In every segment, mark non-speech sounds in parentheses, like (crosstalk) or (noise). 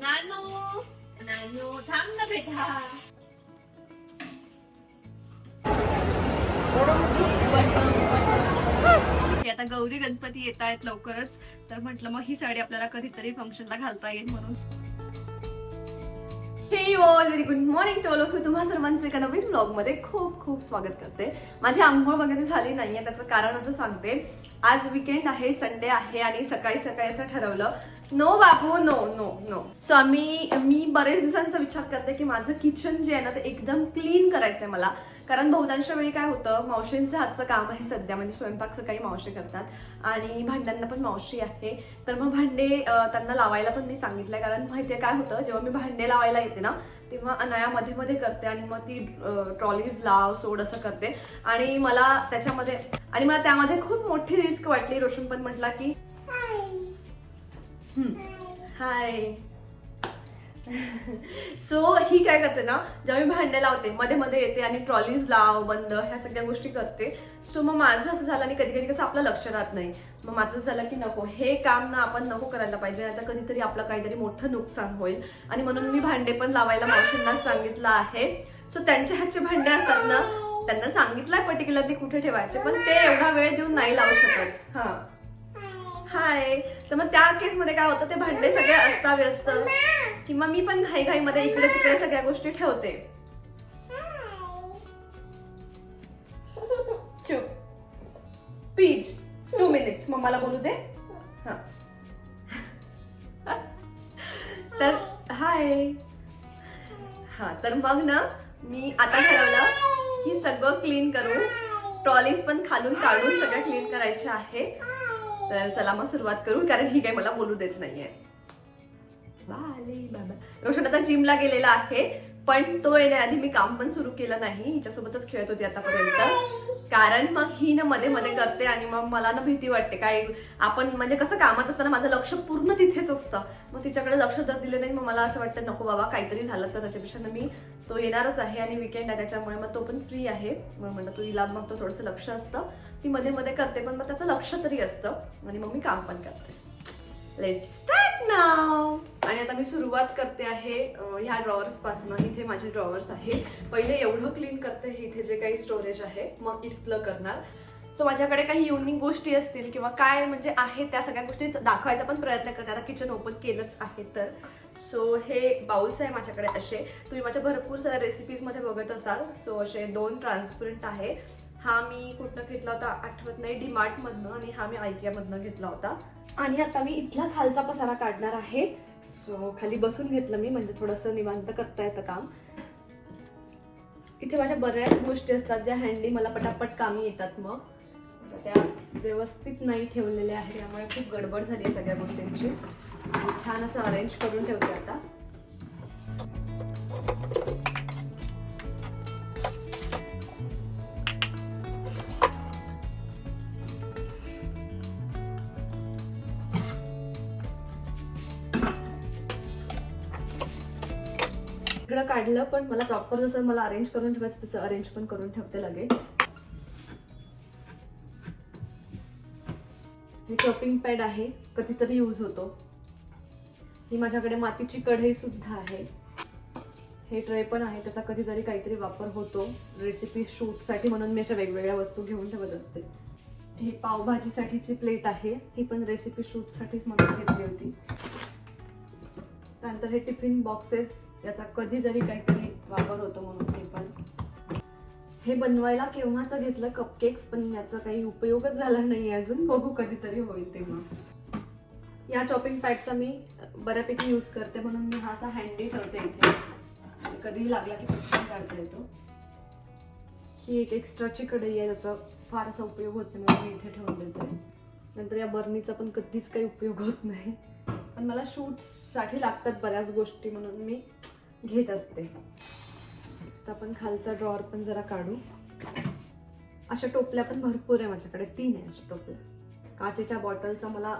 नानू नानू थांब ना बेटा आता गौरी गणपती येत आहेत लवकरच. तर म्हटलं मग ही साडी आपल्याला कधीतरी फंक्शनला घालता येईल म्हणून. हे all very good morning to all of you तुम्हा सर्वांचे एका नवीन ब्लॉगमध्ये खूप खूप स्वागत करते. माझी आंघोळ वगैरे झाली नाहीये त्याचं कारण असं सांगते. आज विकेंड आहे संडे आहे आणि सकाळी सकाळी असं ठरवलं. नो बाबू नो नो नो सो आम्ही मी बरेच दिवसांचा विचार करते की माझं किचन जे आहे ना ते एकदम क्लीन करायचं आहे मला. कारण बहुतांश वेळी काय होतं मावशींचं हातचं काम आहे सध्या म्हणजे स्वयंपाक सकाळी मावशी करतात. आणि भांड्यांना पण मावशी आहे. तर मग भांडे त्यांना लावायला पण मी सांगितलंय. कारण माहितीये काय होतं जेव्हा मी भांडे लावायला येते ना तेव्हा अनाया मध्ये मध्ये करते आणि मग ती ट्रॉलीज लाव सोड असं करते. आणि मला त्याच्यामध्ये आणि मला त्यामध्ये खूप मोठी रिस्क वाटली. रोशन पण म्हटला की हाय सो (laughs) ही काय करते ना जेव्हा मी भांडे लावते मध्ये मध्ये येते आणि ट्रॉलीज लाव बंद ह्या सगळ्या गोष्टी करते. सो मग माझं असं झालं आणि कधी कधी कसं आपलं लक्ष राहत नाही. मग माझं असं झालं की नको हे काम ना आपण नको करायला पाहिजे आता कधीतरी आपलं काहीतरी मोठं नुकसान होईल. आणि म्हणून मी भांडे पण लावायला मावशींना सांगितलं आहे. सो त्यांच्या हातचे भांडे असतात ना त्यांना सांगितलंय पर्टिक्युलरली कुठे ठेवायचे पण ते एवढा वेळ देऊन नाही लावू शकत. हां. हाय तर मग त्या केसमध्ये काय होतं? ते भांडे सगळे अस्ताव्यस्त. किंवा मी पण घाई घाईमध्ये इकडे तिकडे सगळ्या गोष्टी ठेवते. चुप. पीज टू मिनिट्स मम्माला बोलू दे. हा. तर हाय हा तर मग ना मी आता ठरवलं की सगळं क्लीन करू ट्रॉलीज पण खालून काढून सगळं क्लीन करायचे आहे. तर चला मग सुरुवात करू कारण ही काही मला बोलू देत नाहीये. रोशन आता जिमला गेलेला आहे पण तो येण्याआधी मी काम पण सुरू केलं नाही. हिच्यासोबतच खेळत होती आतापर्यंत. कारण मग ही ना मध्ये मध्ये करते आणि मग मला ना भीती वाटते. काय आपण म्हणजे कसं कामात असताना माझं लक्ष पूर्ण तिथेच असतं. मग तिच्याकडे लक्ष जर दिलं नाही. मग मला असं वाटतं नको बाबा काहीतरी झालं तर त्याच्यापेक्षा मी तो येणारच आहे आणि विकेंड आहे त्याच्यामुळे मग तो पण फ्री आहे. म्हणलं म्हणलं हिला मग तो थोडंसं लक्ष असतं. ती मध्ये मध्ये करते पण मग त्याचं लक्ष तरी असतं. आणि मग मी काम पण करते. लेट स्टार्ट नाव आणि आता मी सुरुवात करते आहे ह्या ड्रॉवर्सपासून. इथे माझे ड्रॉवर्स आहे पहिले एवढं क्लीन करते हे इथे जे काही स्टोरेज आहे मग इथलं करणार. सो माझ्याकडे काही युनिक गोष्टी असतील किंवा काय म्हणजे आहे त्या सगळ्या गोष्टी दाखवायचा पण प्रयत्न करते. आता किचन ओपन केलंच आहे तर. सो हे बाउल्स आहे माझ्याकडे असे. तुम्ही माझ्या भरपूर साऱ्या रेसिपीजमध्ये बघत असाल. सो असे दोन ट्रान्सपरंट आहे. हा मी कुठनं घेतला होता? आठवत नाही. डीमार्टमधनं आणि हा मी आयकियामधनं घेतला होता. आणि आता मी इथला खालचा पसारा काढणार आहे. सो खाली बसून घेतलं मी. म्हणजे थोडंसं निवांत करता येतं काम. इथे माझ्या बऱ्याच गोष्टी असतात ज्या हँडी मला पटापट कामी येतात मग. त्या व्यवस्थित नाही ठेवलेल्या आहे त्यामुळे खूप गडबड झाली आहे सगळ्या गोष्टींची. छान असं अरेंज करून ठेवते आता. इकडं काढलं पण मला प्रॉपर जसं मला अरेंज करून ठेवायचं तसं अरेंज पण करून ठेवते लगेच. हे चॉपिंग पॅड आहे कधीतरी यूज होतो. ही माझ्याकडे मातीची कढई सुद्धा आहे. हे ट्रे पण आहे त्याचा कधीतरी काहीतरी वापर होतो. रेसिपी शूटसाठी म्हणून मी अशा वेगवेगळ्या वस्तू घेऊन ठेवत असते. ही पावभाजीसाठीची प्लेट आहे. ही पण रेसिपी शूटसाठीच म्हणून घेतली होती. त्यानंतर हे टिफिन बॉक्सेस याचा कधीतरी काहीतरी वापर होतो म्हणून हे पण. हे बनवायला केव्हाच घेतलं? कपकेक्स पण याचा काही उपयोगच झाला नाही अजून. बघू कधीतरी होईल तेव्हा. या चॉपिंग पॅडचा मी बऱ्यापैकी यूज करते म्हणून मी हा असा हँडी ठेवते इथे. म्हणजे कधीही लागला की पटकन काढता येतो. ही एक एक्स्ट्राची कढई आहे त्याचा फार असा उपयोग होत नाही म्हणून मी इथे ठेवून देते. नंतर या बर्नीचा पण कधीच काही उपयोग होत नाही. पण मला शूटसाठी लागतात बऱ्याच गोष्टी म्हणून मी घेत असते. तर आपण खालचा ड्रॉवर पण जरा काढू. अशा टोपल्या पण भरपूर आहे माझ्याकडे. तीन आहे अशा टोपल्या. काचेच्या बॉटलचा मला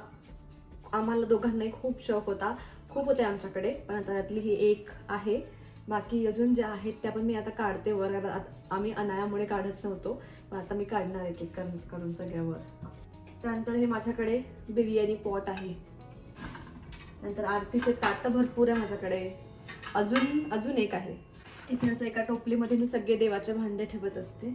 आम्हाला दोघांनाही खूप शौक होता. खूप होते आमच्याकडे पण आता त्यातली ही एक आहे. बाकी अजून ज्या आहेत त्या पण मी आता काढते वर. आता आम्ही अनायामुळे काढत नव्हतो. पण आता मी काढणार आहे ते करून करून सगळ्यावर. त्यानंतर हे माझ्याकडे बिर्याणी पॉट आहे. नंतर आरतीचे ताटं भरपूर आहे माझ्याकडे. अजून अजून एक आहे. इथे असं एका टोपलीमध्ये मी सगळे देवाचे भांडे ठेवत असते.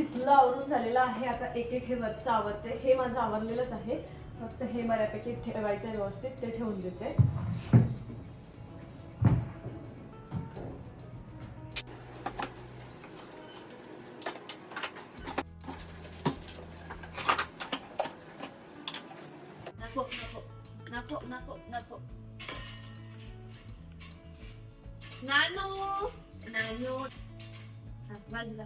तिथलं आवरून झालेलं आहे. आता एक एक हे वरचं आवरते हे माझं आवरलेलंच आहे. फक्त हे बऱ्यापैकी ठेवायचं आहे व्यवस्थित. ते ठेवून देते. नको नको. नको नको नको. नानू! बाजूला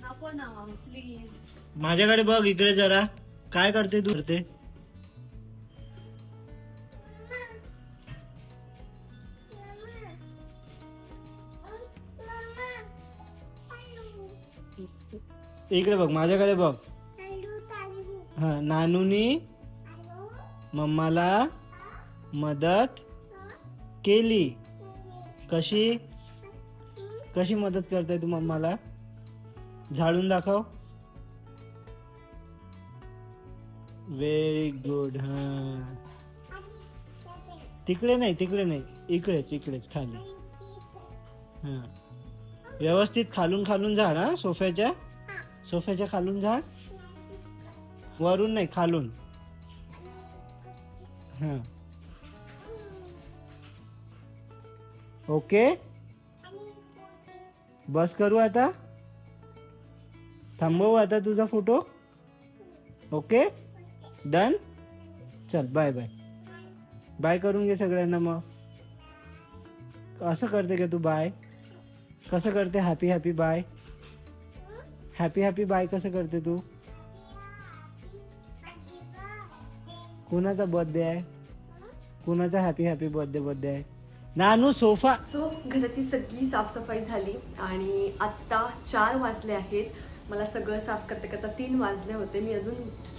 नको ना प्लीज माझ्याकडे बघ इकडे जरा. काय करते तू? करते. इकडे बघ माझ्याकडे बघ. हा नानूनी मम्माला मदत केली. कशी? कशी मदत करताय तू मला झाडून दाखव. व्हेरी गुड हा. तिकडे नाही तिकडे नाही. इकडेच इकडेच खाली. हा. व्यवस्थित खालून खालून झाड हा सोफ्याच्या? सोफ्याच्या खालून झाड? वरून नाही खालून. हा. ओके? बस करू आता? थांबवू आता तुझा फोटो. ओके? डन? चल बाय बाय. बाय करून घे सगळ्यांना मग. असं करते का तू बाय? कसं करते? Happy happy bye happy happy bye कसं करते तू? कुणाचा बर्थडे आहे? कुणाचा हॅपी हॅपी बर्थडे बर्थडे आहे? नानू सोफा. सो घराची सगळी साफसफाई झाली आणि आत्ता चार वाजले आहेत. मला सगळं साफ करता करता तीन वाजले होते. मी अजून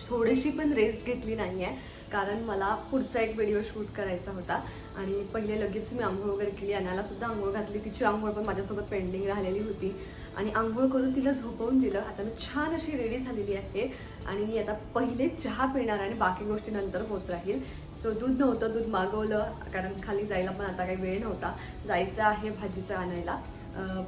थोडीशी पण रेस्ट घेतली नाही आहे कारण मला पुढचा एक व्हिडिओ शूट करायचा होता. आणि पहिले लगेच मी आंघोळ वगैरे केली. अनालासुद्धा आंघोळ घातली. तिची आंघोळ पण माझ्यासोबत पेंडिंग राहिलेली होती. आणि आंघोळ करून तिला झोपवून दिलं. आता मी छान अशी रेडी झालेली आहे. आणि मी आता पहिले चहा पिणार आणि बाकी गोष्टी नंतर होत राहील. सो दूध नव्हतं. दूध मागवलं. कारण खाली जायला पण आता काही वेळ नव्हता. जायचं आहे भाजीचं आणायला.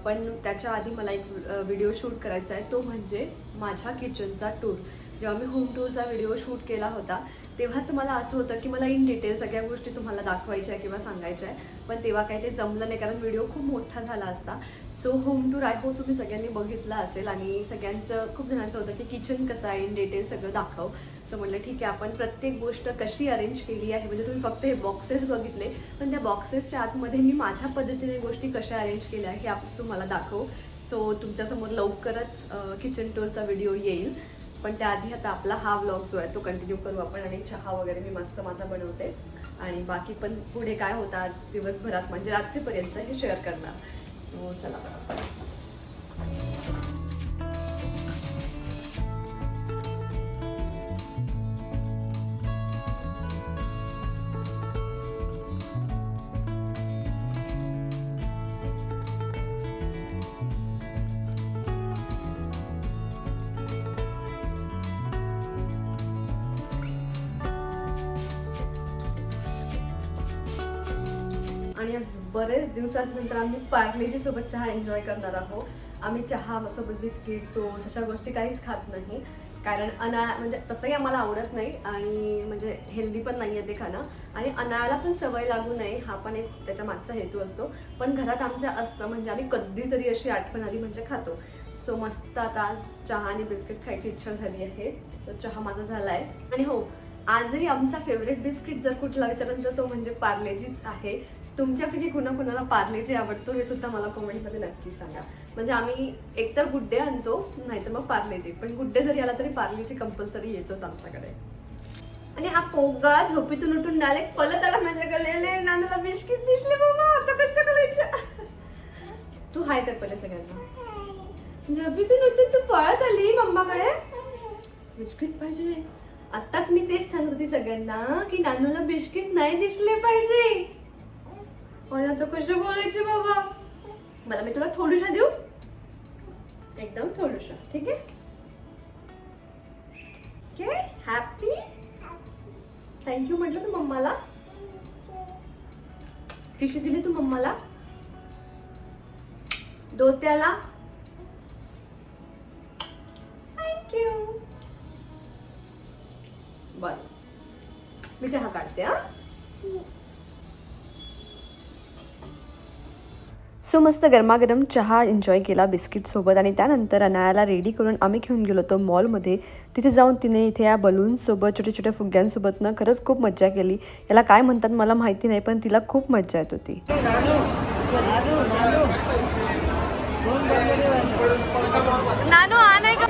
पण त्याच्या आधी मला एक व्हिडिओ शूट करायचा आहे. तो म्हणजे माझ्या किचनचा टूर जेव्हा मी होम टूरचा व्हिडिओ शूट केला होता तेव्हाच मला असं होतं की मला इन डिटेल सगळ्या गोष्टी तुम्हाला दाखवायच्या आहे किंवा सांगायच्या आहे. पण तेव्हा काही ते जमलं नाही कारण व्हिडिओ खूप मोठा झाला असता. So home tour I hope तुम्ही सगळ्यांनी बघितला असेल आणि सगळ्यांचं खूप जणांचं होतं की किचन कसं आहे इन डिटेल सगळं दाखव. सो म्हटलं ठीक आहे आपण प्रत्येक गोष्ट कशी अरेंज केली आहे? म्हणजे तुम्ही फक्त हे बॉक्सेस बघितले पण त्या बॉक्सेसच्या आतमध्ये मी माझ्या पद्धतीने गोष्टी कशा अरेंज केल्या हे आप तुम्हाला दाखव. सो तुमच्यासमोर लवकरच किचन टूरचा व्हिडिओ येईल. पण त्याआधी आता आपला हा व्लॉग जो आहे तो कंटिन्यू करू आपण आणि चहा वगैरे मी मस्त माझा बनवते. आणि बाकी पण पुढे काय होतं आज दिवसभरात म्हणजे रात्रीपर्यंत हे शेअर करणार. सो चला. आणि आज बरेच दिवसांनंतर आम्ही पार्लेजी सोबत चहा एन्जॉय करणार आहोत. आम्ही चहा सोबत बिस्किट टोस अशा गोष्टी काहीच खात नाही. कारण अना म्हणजे तसंही आम्हाला आवडत नाही आणि म्हणजे हेल्दी पण नाही आहे ते खाणं. आणि अनायाला पण सवय लागू नये हा पण एक त्याच्या मागचा हेतू असतो. पण घरात आमच्या असतं म्हणजे आम्ही कधीतरी अशी आठवण आली म्हणजे खातो. सो मस्त आता आज चहा आणि बिस्किट खायची इच्छा झाली आहे. सो चहा माझा झाला आहे आणि हो आजही आमचा फेवरेट बिस्किट जर कुठला विचाराल तर तो म्हणजे पार्लेजीच आहे. तुमच्यापैकी कुणा कुणाला पार्लेजी आवडतो हे सुद्धा मला कॉमेंटमध्ये नक्की सांगा. म्हणजे आम्ही एकतर गुड्डे आणतो नाहीतर मग पार्लेजी पण गुड्डे जरी आला तरी पार्लेजी कंपल्सरी येतोच आमच्याकडे. आणि हा पोगा झोपेतून उठून डायरेक्ट पलत आला माझ्याकडे नानाला बिस्किट दिसले बाबा आता कसं करायचं. तू हाय कर पहिले सगळ्यांना. जबी उठून तू पळत आली मम्माकडे. बिस्किट पाहिजे. आत्ताच मी तेच सांगत होती सगळ्यांना की नानूला बिस्किट नाही दिसले पाहिजे. मला तर कसं बोलायचे बाबा? मला मी तुला थोडीशा देऊ? एकदम थोडीशा ठीक आहे? ओके हॅपी थँक्यू म्हटलं तू मम्माला. कशी दिली तू मम्माला. दोत्याला. थँक्यू बर. मी चहा काढते हा? सो मस्त गरमागरम चहा एन्जॉय केला बिस्किटसोबत आणि त्यानंतर अनायाला रेडी करून आम्ही घेऊन गेलो होतो मॉलमध्ये तिथे जाऊन तिने इथे या बलूनसोबत छोट्या छोट्या फुग्यांसोबत ना खरंच खूप मज्जा केली. याला काय म्हणतात मला माहिती नाही पण तिला खूप मज्जा येत होती. नानू आणाय का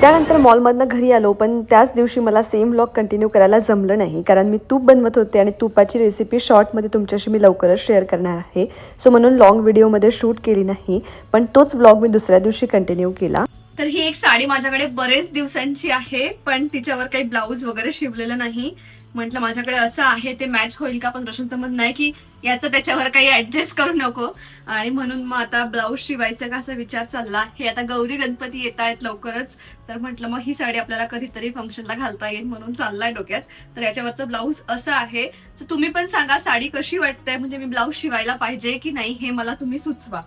त्यानंतर मॉलमधनं घरी आलो पण त्याच दिवशी मला सेम व्लॉग कंटिन्यू करायला जमलं नाही. कारण मी तूप बनवत होते आणि तुपाची रेसिपी शॉर्टमध्ये तुमच्याशी मी लवकरच शेअर करणार आहे. सो म्हणून लॉंग व्हिडिओमध्ये शूट केली नाही पण तोच व्लॉग मी दुसऱ्या दिवशी कंटिन्यू केला. तर ही एक साडी माझ्याकडे बरेच दिवसांची आहे पण तिच्यावर काही ब्लाऊज वगैरे शिवलेलं नाही. म्हटलं माझ्याकडे असं आहे ते मॅच होईल का? पण रोशनचं म्हणणं नाही की याचं त्याच्यावर काही ऍडजस्ट करू नको. आणि म्हणून मग आता ब्लाऊज शिवायचा का असा विचार चालला. हे आता गौरी गणपती येत आहेत लवकरच. तर म्हटलं मग ही साडी आपल्याला कधीतरी फंक्शनला घालता येईल म्हणून चाललाय डोक्यात. तर याच्यावरचं ब्लाऊज असं आहे. तर तुम्ही पण सांगा साडी कशी वाटते म्हणजे मी ब्लाऊज शिवायला पाहिजे की नाही हे मला तुम्ही सुचवा.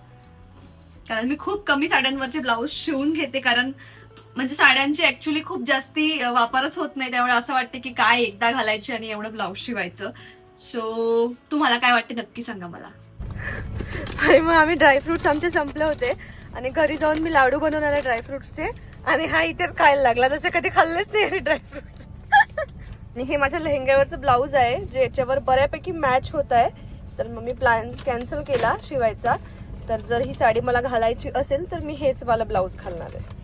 कारण मी खूप कमी साड्यांवरचे ब्लाऊज शिवून घेते कारण म्हणजे साड्यांची ऍक्च्युली खूप जास्ती वापरच होत नाही. त्यामुळे असं वाटते की काय एकदा घालायची आणि एवढं ब्लाऊज शिवायचं. सो तुम्हाला काय वाटते नक्की सांगा मला. आणि मग आम्ही ड्रायफ्रुट्स आमचे संपले होते. आणि घरी जाऊन मी लाडू बनवून आले ड्रायफ्रुट्सचे आणि हा इथेच खायला लागला. जसे कधी खाल्लेच नाही ड्रायफ्रुट्स (laughs) आणि हे माझ्या लेहंग्यावरचं ब्लाऊज आहे जे याच्यावर बऱ्यापैकी मॅच होत आहे. तर मग मी प्लॅन कॅन्सल केला शिवायचा. तर जर ही साडी मला घालायची असेल तर मी हेच वाला ब्लाऊज घालणार आहे.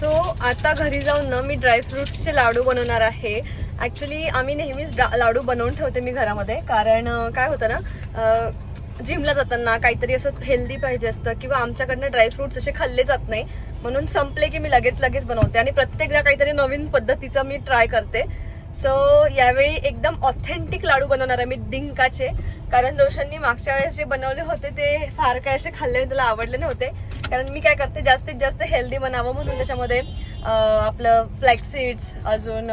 सो आता घरी जाऊन ना मी ड्रायफ्रुट्सचे लाडू बनवणार आहे. ॲक्च्युली आम्ही नेहमीच डा- लाडू बनवून ठेवते मी घरामध्ये. कारण काय होतं ना जिमला जाताना काहीतरी असं हेल्दी पाहिजे असतं किंवा आमच्याकडनं ड्रायफ्रुट्स असे खाल्ले जात नाही. म्हणून संपले की मी लगेच लगेच बनवते. आणि प्रत्येकदा काहीतरी नवीन पद्धतीचं मी ट्राय करते. सो यावेळी एकदम ऑथेंटिक लाडू बनवणार आहे मी डिंकाचे. कारण रोशननी मागच्या वेळेस जे बनवले होते ते फार काय असे खाल्ले त्याला आवडले नव्हते. कारण मी काय करते जास्तीत जास्त हेल्दी बनावं म्हणून त्याच्यामध्ये आपलं फ्लॅक्सीड्स अजून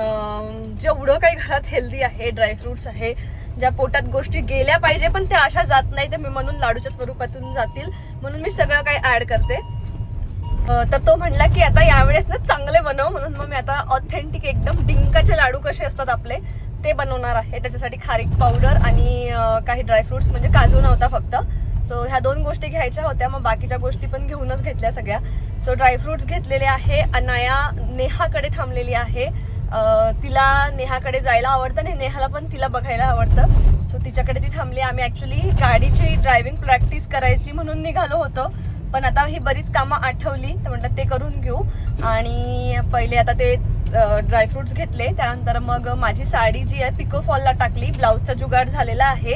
जेवढं काही घरात हेल्दी आहे ड्रायफ्रुट्स आहे ज्या पोटात गोष्टी गेल्या पाहिजे पण त्या अशा जात नाही तर मी म्हणून लाडूच्या स्वरूपातून जातील. म्हणून मी सगळं काही ॲड करते. तर तो म्हणला की आता यावेळेस ना चांगले बनव म्हणून मग मी आता ऑथेंटिक एकदम डिंकाचे लाडू कसे असतात आपले ते बनवणार आहे. त्याच्यासाठी खारीक पावडर आणि काही ड्रायफ्रुट्स म्हणजे काजू नव्हता फक्त. सो ह्या दोन गोष्टी घ्यायच्या होत्या. मग बाकीच्या गोष्टी पण घेऊनच घेतल्या सगळ्या. सो ड्रायफ्रुट्स घेतलेले आहे. अनाया नेहाकडे थांबलेली आहे. तिला नेहाकडे जायला आवडतं आणि नेहाला पण तिला बघायला आवडतं. सो तिच्याकडे ती थांबली. आम्ही ऍक्च्युली गाडीची ड्रायव्हिंग प्रॅक्टिस करायची म्हणून निघालो होतो. पण आता ही बरीच कामं आठवली तर म्हटलं ते करून घेऊ. आणि पहिले आता ते ड्रायफ्रुट्स घेतले. त्यानंतर मग माझी साडी जी आहे पिको फॉलला टाकली. ब्लाऊजचा जुगाड झालेला आहे.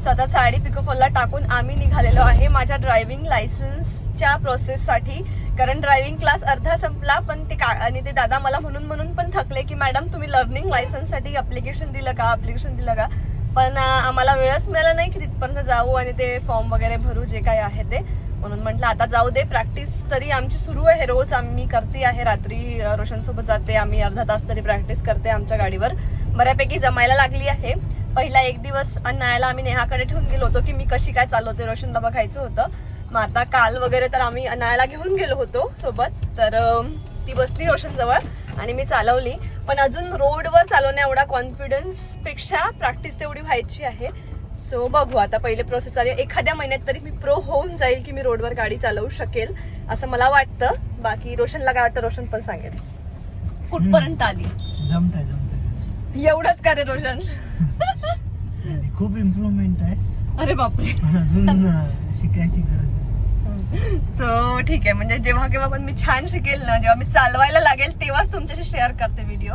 सो आता साडी पिको फॉलला टाकून आम्ही निघालेलो आहे माझ्या ड्रायव्हिंग लायसन्सच्या प्रोसेससाठी कारण ड्रायव्हिंग क्लास अर्धा संपला पण ते का आणि ते दादा मला म्हणून म्हणून पण थकले की मॅडम तुम्ही लर्निंग लायसन्ससाठी अप्लिकेशन दिलं का? अप्लिकेशन दिलं का? पण आम्हाला वेळच मिळाला नाही की तिथपर्यंत जाऊ आणि ते फॉर्म वगैरे भरू जे काही आहे ते. म्हणून म्हटलं आता जाऊ दे प्रॅक्टिस तरी आमची सुरू आहे रोज. आम्ही करते आहे रात्री रोशनसोबत जाते. आम्ही अर्धा तास तरी प्रॅक्टिस करते आमच्या गाडीवर. बऱ्यापैकी जमायला लागली आहे. पहिला एक दिवस न्यायला आम्ही नेहाकडे ठेवून गेलो होतो की मी कशी काय चालवते. रोशनला बघायचं होतं. मग आता काल वगैरे तर आम्ही न्यायला घेऊन गेलो होतो सोबत. तर ती बसली रोशन जवळ आणि मी चालवली. पण अजून रोडवर चालवण्या एवढा कॉन्फिडन्सपेक्षा प्रॅक्टिस तेवढी व्हायची आहे. सो बघू आता पहिले प्रोसेस आली एखाद्या महिन्यात तरी मी प्रो होऊन जाईल की मी रोडवर गाडी चालवू शकेल असं मला वाटतं. बाकी रोशनला काय वाटतं रोशन पण सांगेल. कुठपर्यंत आली? जमतंय जमतंय. एवढंच का रे रोशन? खूप इम्प्रुव्हमेंट आहे. अरे बापरे. अजून शिकायची गरज सो ठीक आहे. म्हणजे जेव्हा केव्हा पण मी छान शिकेल ना जेव्हा मी चालवायला लागेल तेव्हाच तुमच्याशी शेअर करते व्हिडिओ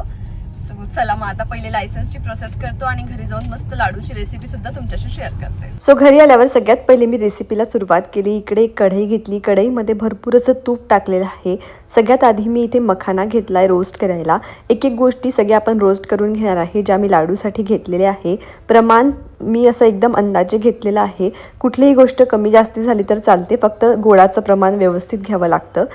सो चला मग आता पहिले लायसन्सची प्रोसेस करतो आणि घरी जाऊन मस्त लाडूची रेसिपी सुद्धा तुमच्याशी शेअर करते. सो घरी आल्यावर सगळ्यात पहिले मी रेसिपीला सुरुवात केली. इकडे एक कढई घेतली. कढईमध्ये भरपूर असं तूप टाकलेलं आहे. सगळ्यात आधी मी इथे मखाना घेतला आहे रोस्ट करायला. एक एक गोष्टी सगळ्या आपण रोस्ट करून घेणार आहे ज्या मी लाडूसाठी घेतलेल्या आहे. प्रमाण मी असं एकदम अंदाजे घेतलेलं आहे. कुठलीही गोष्ट कमी जास्ती झाली तर चालते. फक्त गोडाचं प्रमाण व्यवस्थित घ्यावं लागतं.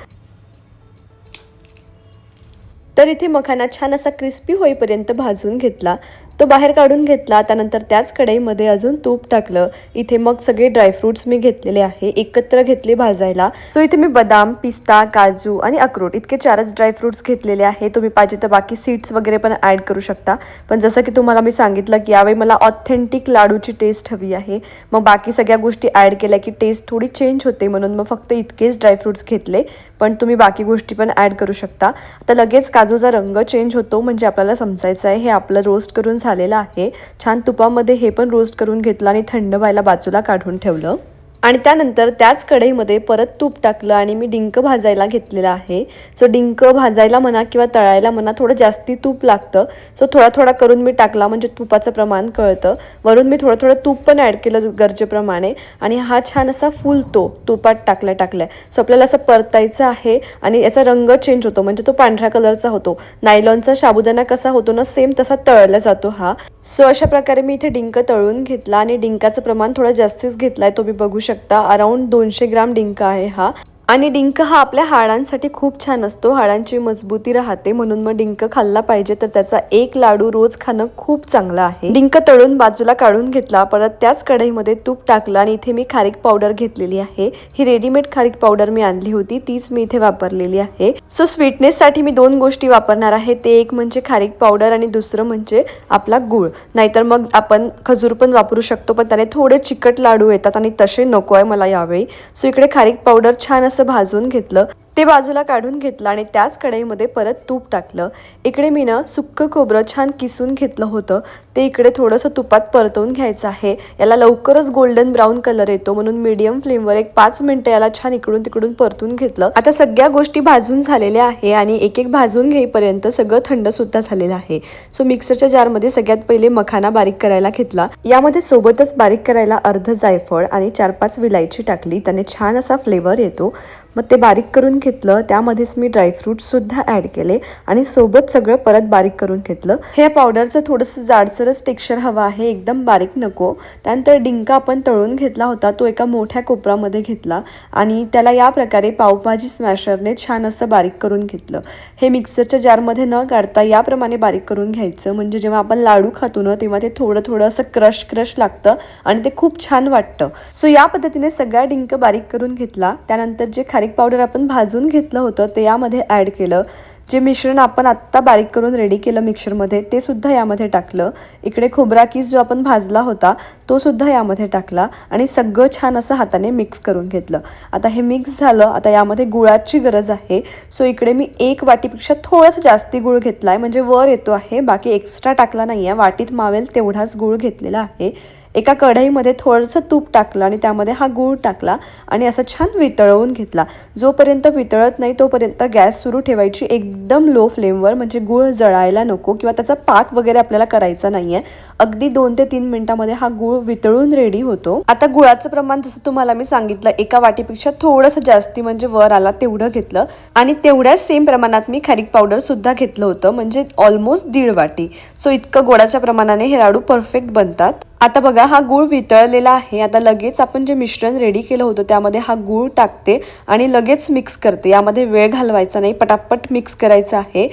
तर इथे मखाना छान असा क्रिस्पी होईपर्यंत भाजून घेतला. तो बाहेर काढून घेतला त्यानंतर त्याच कढईमध्ये अजून तूप टाकलं. इथे मग सगळे ड्रायफ्रुट्स मी घेतलेले आहे एकत्र घेतले भाजायला. सो इथे मी बदाम पिस्ता काजू आणि अक्रोट इतके चारच ड्रायफ्रुट्स घेतलेले आहे. तुम्ही पाहिजे तर बाकी सीड्स वगैरे पण ॲड करू शकता. पण जसं की तुम्हाला मी सांगितलं की यावेळी मला ऑथेंटिक लाडूची टेस्ट हवी आहे. मग बाकी सगळ्या गोष्टी ॲड केल्या की टेस्ट थोडी चेंज होते म्हणून मग फक्त इतकेच ड्रायफ्रुट्स घेतले. पण तुम्ही बाकी गोष्टी पण ॲड करू शकता. आता लगेच काजूचा रंग चेंज होतो म्हणजे आपल्याला समजायचं आहे हे आपलं रोस्ट करून झालेलं आहे. छान तुपामध्ये हे पण रोस्ट करून घेतलं आणि थंड व्हायला बाजूला काढून ठेवलं. आणि त्यानंतर त्याच कढईमध्ये परत तूप टाकलं आणि मी डिंक भाजायला घेतलेलं आहे. सो डिंक भाजायला म्हणा किंवा तळायला म्हणा थोडं जास्ती तूप लागतं. सो थोडा थोडा करून मी टाकला म्हणजे तुपाचं प्रमाण कळतं. वरून मी थोडं थोडं तूप पण ॲड केलं गरजेप्रमाणे आणि हा छान असा फुलतो तुपात टाकल्या टाकल्या. सो आपल्याला असं परतायचं आहे आणि याचा रंग चेंज होतो. म्हणजे तो पांढऱ्या कलरचा होतो. नायलॉनचा साबुदाणा कसा होतो ना सेम तसा तळला जातो हा. सो अशा प्रकारे मी इथे डिंक तळून घेतला आणि डिंकाचं प्रमाण थोडं जास्तीच घेतलाय तो मी बघू शकतो. अराउंड दोनशे ग्राम डिंक आहे हा. आणि डिंक हा आपल्या हाडांसाठी खूप छान असतो. हाडांची मजबूती राहते. म्हणून मग डिंक खाल्ला पाहिजे तर त्याचा एक लाडू रोज खाणं खूप चांगलं आहे. डिंक तळून बाजूला काढून घेतला. परत त्याच कढईमध्ये तूप टाकलं आणि इथे मी खारीक पावडर घेतलेली आहे. ही रेडीमेड खारीक पावडर मी आणली होती. तीच मी इथे वापरलेली आहे. सो स्वीटनेससाठी मी दोन गोष्टी वापरणार आहे. ते एक म्हणजे खारीक पावडर आणि दुसरं म्हणजे आपला गुळ. नाहीतर मग आपण खजूर पण वापरू शकतो पण त्याने थोडे चिकट लाडू येतात आणि तसे नको आहे मला यावेळी. सो इकडे खारीक पावडर छान असं भाजून घेतलं. ते बाजूला काढून घेतलं आणि त्याच कढईमध्ये परत तूप टाकलं. इकडे मी ना सुक्क खोबरं छान किसून घेतलं होतं. ते इकडे थोडंसं तुपात परतवून घ्यायचं आहे. याला लवकरच गोल्डन ब्राऊन कलर येतो म्हणून मीडियम फ्लेमवर एक पाच मिनिटं याला छान इकडून तिकडून परतून घेतलं. आता सगळ्या गोष्टी भाजून झालेल्या आहे आणि एक एक भाजून घेईपर्यंत सगळं थंड सुद्धा झालेलं आहे. सो मिक्सरच्या जारमध्ये सगळ्यात पहिले मखाना बारीक करायला घेतला. यामध्ये सोबतच बारीक करायला अर्ध जायफळ आणि चार पाच विलायची टाकली. त्याने छान असा फ्लेवर येतो. मग ते बारीक करून घेतलं त्यामध्येच मी ड्रायफ्रूटसुद्धा ॲड केले आणि सोबत सगळं परत बारीक करून घेतलं. हे पावडरचं थोडंसं जाडसरच टेक्स्चर हवं आहे एकदम बारीक नको. त्यानंतर डिंका आपण तळून घेतला होता तो एका मोठ्या कोपरामध्ये घेतला आणि त्याला या प्रकारे पावभाजी स्मॅशरने छान असं बारीक करून घेतलं. हे मिक्सरच्या जारमध्ये न काढता याप्रमाणे बारीक करून घ्यायचं. म्हणजे जेव्हा आपण लाडू खातो ना तेव्हा ते थोडं थोडं असं क्रश क्रश लागतं आणि ते खूप छान वाटतं. सो या पद्धतीने सगळ्या डिंक बारीक करून घेतला. त्यानंतर जे खारीक पावडर आपण भाजून घेतलं होतं ते यामध्ये ॲड केलं. जे मिश्रण आपण आत्ता बारीक करून रेडी केलं मिक्सरमध्ये ते सुद्धा यामध्ये टाकलं. इकडे खोबरा किस जो आपण भाजला होता तो सुद्धा यामध्ये टाकला आणि सगळं छान असं हाताने मिक्स करून घेतलं. आता हे मिक्स झालं आता यामध्ये गुळाची गरज आहे. सो इकडे मी एक वाटीपेक्षा थोडासा जास्ती गुळ घेतला आहे म्हणजे वर येतो आहे बाकी एक्स्ट्रा टाकला नाही आहे वाटीत मावेल तेवढाच गुळ घेतलेला आहे. एका कढईमध्ये थोडंसं तूप टाकलं आणि त्यामध्ये हा गूळ टाकला आणि असं छान वितळवून घेतला. जोपर्यंत वितळत नाही तोपर्यंत गॅस सुरू ठेवायची एकदम लो फ्लेमवर म्हणजे गूळ जळायला नको किंवा त्याचा पाक वगैरे आपल्याला करायचा नाही आहे अगदी दोन ते तीन मिनिटामध्ये हा गूळ वितळून रेडी होतो. आता गुळाचं प्रमाण जसं तुम्हाला मी सांगितलं एका वाटीपेक्षा थोडंसं जास्ती म्हणजे वर आला तेवढं घेतलं. आणि तेवढ्याच सेम प्रमाणात मी खारीक पावडर सुद्धा घेतलं होतं म्हणजे ऑलमोस्ट दीड वाटी. सो इतकं गोडाच्या प्रमाणाने हे लाडू परफेक्ट बनतात. आता बघा हा गूळ वितळलेला आहे. आता लगेच आपण जे मिश्रण रेडी केलं होतं त्यामध्ये हा गूळ टाकते आणि लगेच मिक्स करते. यामध्ये वेळ घालवायचा नाही. पटापट मिक्स करायचं आहे.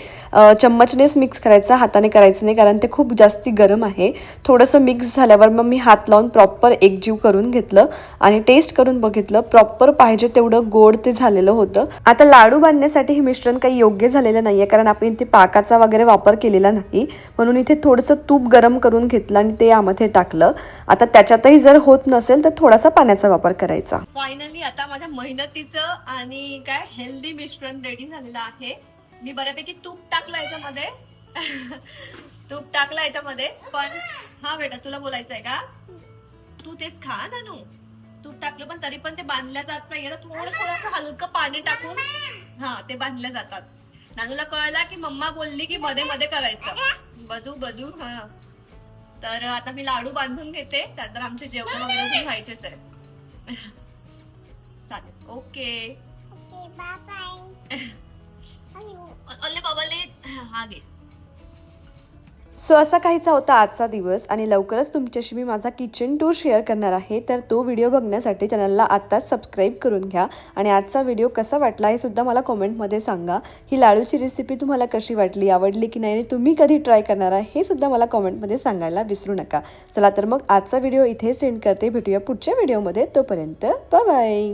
चम्मचनेच मिक्स करायचा हाताने करायचं नाही कारण ते खूप जास्ती गरम आहे. थोडंसं मिक्स झाल्यावर मग मी हात लावून प्रॉपर एकजीव करून घेतलं आणि टेस्ट करून बघितलं. प्रॉपर पाहिजे तेवढं गोड ते झालेलं होतं. आता लाडू बांधण्यासाठी हे मिश्रण काही योग्य झालेलं नाही आहे कारण आपण इथे पाकाचा वगैरे वापर केलेला नाही. म्हणून इथे थोडंसं तूप गरम करून घेतलं आणि ते यामध्ये टाकलं. आता त्याच्यातही जर होत नसेल तर थोडासा पाण्याचा वापर करायचा. फायनली आता माझ्या मेहनतीचं आणि काय हेल्दी मिश्रण रेडी झालेलं आहे. मी बऱ्यापैकी तूप टाकलं याच्यामध्ये. (laughs) तूप टाकलं याच्यामध्ये. पण हा बेटा तुला बोलायचं आहे का? तू तेच खा नानू तूप टाकलं पण तरी पण ते बांधल्या जात नाहीये ना. थोडं थोडंसं हलकं पाणी टाकून हा ते बांधल्या जातात. नानूला कळला की मम्मा बोलली की मध्ये मध्ये करायचं. बदू बदू हा. तर आता मी लाडू बांधून घेते. त्यानंतर आमचे जेवण वगैरे व्हायचेच आहे चालेल. ओके. (laughs) बाबाले हा घे. सो असा काहीचा होता आजचा दिवस आणि लवकरच तुमच्याशी मी माझा किचन टूर शेअर करणार आहे. तर तो व्हिडिओ बघण्यासाठी चॅनलला आत्ताच सबस्क्राईब करून घ्या आणि आजचा व्हिडिओ कसा वाटला हे सुद्धा मला कॉमेंटमध्ये सांगा. ही लाडूची रेसिपी तुम्हाला कशी वाटली आवडली की नाही आणि तुम्ही कधी ट्राय करणार आहे हे सुद्धा मला कॉमेंटमध्ये सांगायला विसरू नका. चला तर मग आजचा व्हिडिओ इथे सेंड करते. भेटूया पुढच्या व्हिडिओमध्ये. तोपर्यंत बाय